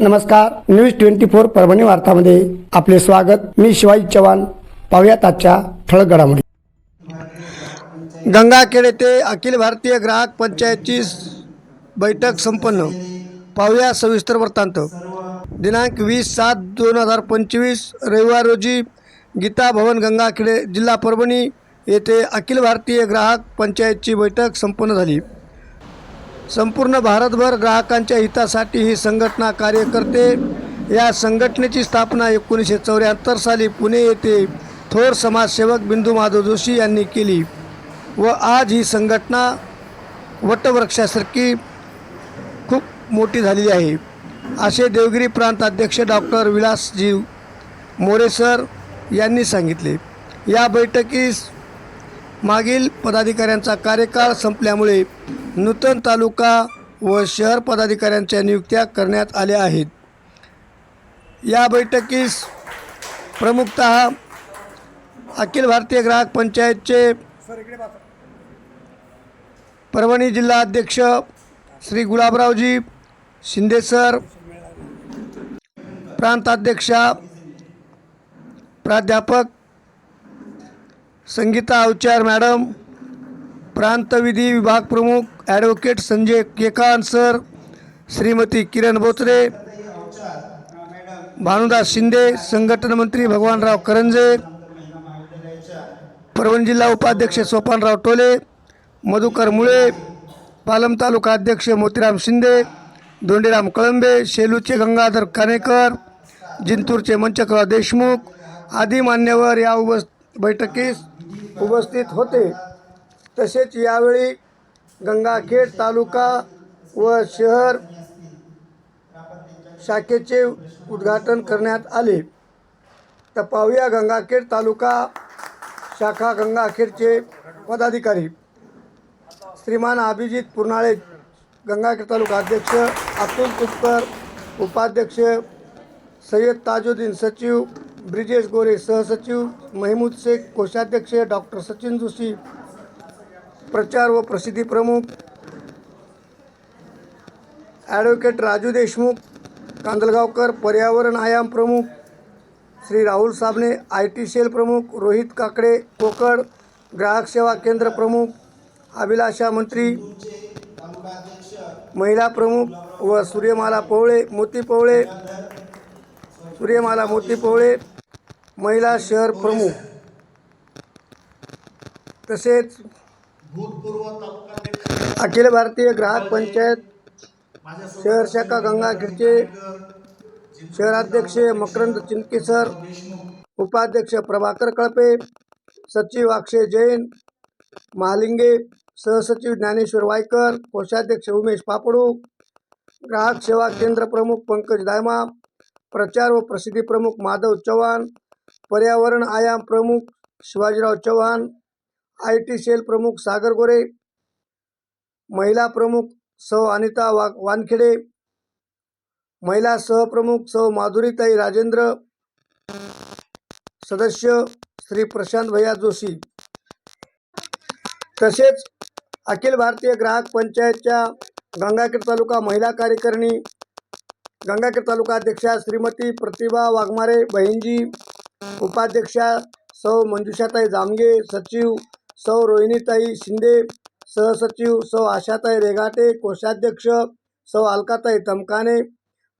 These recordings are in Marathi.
नमस्कार न्यूज ट्वेंटी फोर परभणी वार्तामध्ये आपले स्वागत. मी शिवाजी चव्हाण. पाहुयात आजच्या ठळक घडामोडी गंगाखेड येथे अखिल भारतीय ग्राहक पंचायतची बैठक संपन्न. पाहूया सविस्तर वृत्तांत. दिनांक वीस सात दोन हजार पंचवीस रविवार रोजी गीता भवन गंगाखेडे जिल्हा परभणी येथे अखिल भारतीय ग्राहक पंचायतची बैठक संपन्न झाली. संपूर्ण भारतभर ग्राहकांच्या हितासाठी ही संघटना कार्य करते. या संघटनेची स्थापना एकोणीसशे चौऱ्याहत्तर साली पुणे येथे थोर समाजसेवक बिंदू माधव जोशी यांनी केली व आज ही संघटना वटवृक्षासारखी खूप मोठी झालेली आहे. असे देवगिरी प्रांत अध्यक्ष डॉक्टर विलासजी मोरे सर यांनी सांगितले. या बैठकीस मागील पदाधिकाऱ्यांचा कार्यकाळ संपल्यामुळे नूतन तालुका व शहर पदाधिकाऱ्यांच्या नियुक्त्या करण्यात आल्या आहेत. या बैठकीस प्रमुखतः अखिल भारतीय ग्राहक पंचायतचे परभणी जिल्हा अध्यक्ष श्री गुलाबरावजी शिंदे सर प्रांताध्यक्षा प्राध्यापक संगीता अवचार मॅडम. प्रांतविधी विभाग प्रमुख ॲडव्होकेट संजय केकान सर. श्रीमती किरण बोचरे भानुदास शिंदे संघटन मंत्री भगवानराव करंजे. परभणी जिल्हा उपाध्यक्ष सोपानराव टोले. मधुकर मुळे. पालम तालुका अध्यक्ष मोतीराम शिंदे. धोंडीराम कळंबे शेलूचे गंगाधर कानेकर. जिंतूरचे मंचकराव देशमुख. आदी मान्यवर या उपस्थित बैठकीस उपस्थित होते. तसेच यावेळी गंगाखेड तालुका व शहर शाखेचे उद्घाटन करण्यात आले. तर पाहूया गंगाखेड तालुका शाखा गंगाखेडचे पदाधिकारी. श्रीमान अभिजित पुरनाळे गंगाखेड तालुका अध्यक्ष अतुल तुपकर उपाध्यक्ष सय्यद ताजुद्दीन सचिव ब्रिजेश गोरे सहसचिव महमूद शेख कोषाध्यक्ष डॉक्टर सचिन जोशी प्रचार व प्रसिद्धी प्रमुख ॲडव्होकेट राजू देशमुख कांदलगावकर पर्यावरण आयाम प्रमुख Shri Rahul Sabne I T cell प्रमुख रोहित काकडे कोकड ग्राहक सेवा केंद्र प्रमुख अभिलाषा मंत्री महिला प्रमुख व सूर्यमाला पवळे मोती पवळे सूर्यमाला मोती पोवळे महिला शहर प्रमुख. तसेच अखिल भारतीय ग्राहक पंचायत शहर शाखा गंगाखेडचे शहराध्यक्ष मकरंद चिंतकेसर उपाध्यक्ष प्रभाकर कळपे सचिव अक्षय जैन महालिंगे सहसचिव ज्ञानेश्वर वायकर कोषाध्यक्ष उमेश पापडू ग्राहक सेवा केंद्र प्रमुख पंकज दायमा प्रचार व प्रसिद्धी प्रमुख माधव चव्हाण पर्यावरण आयाम प्रमुख Shivajirao Chavan I T cell प्रमुख सागर गोरे महिला प्रमुख सौ अनिता वा वानखेडे महिला सहप्रमुख सौ माधुरीताई राजेंद्र सदस्य श्री प्रशांत भैया जोशी. तसेच अखिल भारतीय ग्राहक पंचायतच्या गंगाखेड तालुका महिला कार्यकारिणी गंगाखेड तालुका अध्यक्षा श्रीमती प्रतिभा वाघमारे बहिणजी उपाध्यक्षा सौ मंजुषाताई जामगे सचिव सौ रोहिणीताई शिंदे सहसचिव सौ आशाताई रेघाटे कोषाध्यक्ष सौ अलकाताई तमकाने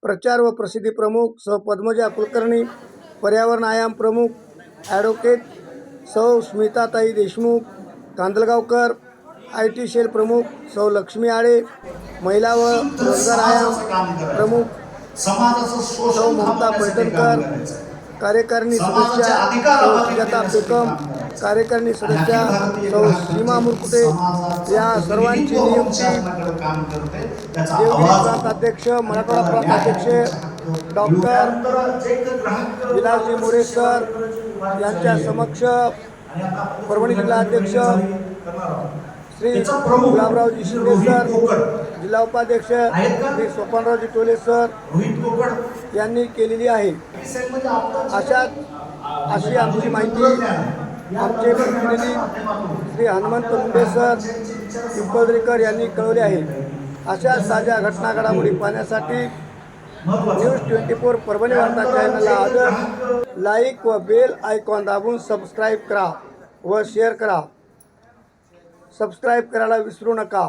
प्रचार व प्रसिद्धी प्रमुख सौ पद्मजा कुलकर्णी पर्यावरण आयाम प्रमुख advocate Sau Smitatai Deshmukh Kandalgaonkar I T cell प्रमुख सौ लक्ष्मी आळे महिला व रोजगार आयाम प्रमुख समाजाचं शोषण ममता पैठणकर. कार्यकारिणी सदस्या बेकम. कार्यकारिणी सदस्या सौ सीमा मुरकुटे या सर्वांची नियुक्ती देवगिरी प्रांत अध्यक्ष मराठवाडा प्रांत अध्यक्ष डॉक्टर विलासजी मोरे सर यांच्या समक्ष परभणी जिल्हा अध्यक्ष श्री गुलाबरावजी शिंदे सर जिल्हा उपाध्यक्ष श्री सोपानरावजी टोले सर रोहित यांनी केलेली आहे. अशा अशी आमची माहिती आमचे प्रतिनिधी श्री हनुमंत मुंडे सर पिंपळदरेकर यांनी कळवले आहे. अशा साध्या घटना घडामोडी पाहण्यासाठी न्यूज ट्वेंटी फोर परभणी वार्ता चॅनलला आदर लाईक व बेल आयकॉन दाबून सबस्क्राईब करा व शेअर करा. सबस्क्राईब करायला विसरू नका.